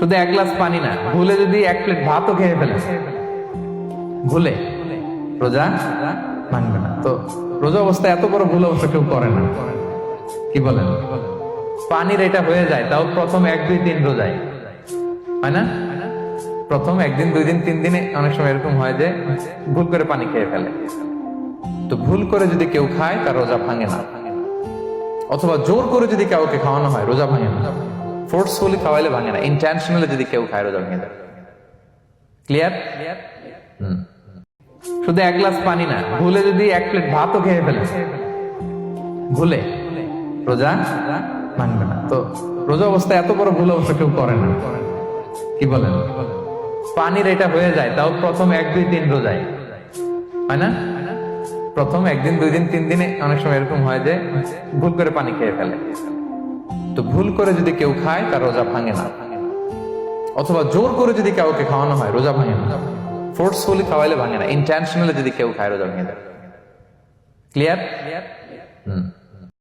শুধু এক গ্লাস পানি না, ভুলে যদি এক প্লেট ভাতও খেয়ে ফেলে। ভুলে। রোজা মানবে না। তো রোজা অবস্থা এত বড় ভুল অবস্থা কেউ করে না। কি বলেন? পানির এটা হয়ে যায়, তাও প্রথম এক, দুই দিন রোজায়। হয় না? প্রথম একদিন দুই দিন, তিন দিনে অনেক সময় এরকম হয় যে ভুল করে পানি খেয়ে ফেলে। তো ভুল করে যদি কেউ খায়, তার রোজা ভাঙে না। অথবা জোর করে যদি কাউকে খাওয়ানো হয়, রোজা ভাঙে না। ফোর্সফুলি খাওয়াইলে ভাঙে না ইন্টেনশনালি যদি কেউ খায়, রোজা ভেঙে যায়। ক্লিয়ার শুধু এক গ্লাস পানি না, ভুলে যদি এক প্লেট ভাতও খেয়ে ফেলে, ভুলে রোজা ভাঙবে না। তো রোজা অবস্থায় এত বড় ভুল অবস্থা কেউ করে না। কি বলেন? পানির এটা হয়ে যায়, তাও প্রথম এক, দুই দিন রোজায়। হয় না? প্রথম একদিন দুই দিন, তিন দিনে অনেক সময় এরকম হয় যে ভুল করে পানি খেয়ে ফেলে। তো ভুল করে যদি কেউ খায় তার রোজা ভাঙে না। অথবা জোর করে যদি কাউকে খাওয়ানো হয় রোজা ভাঙে না। ফোর্সফুলি খাওয়াইলে ভাঙে না। ইন্টেনশনালি যদি কেউ খায় রোজা ভেঙে যায় ক্লিয়ার হুম।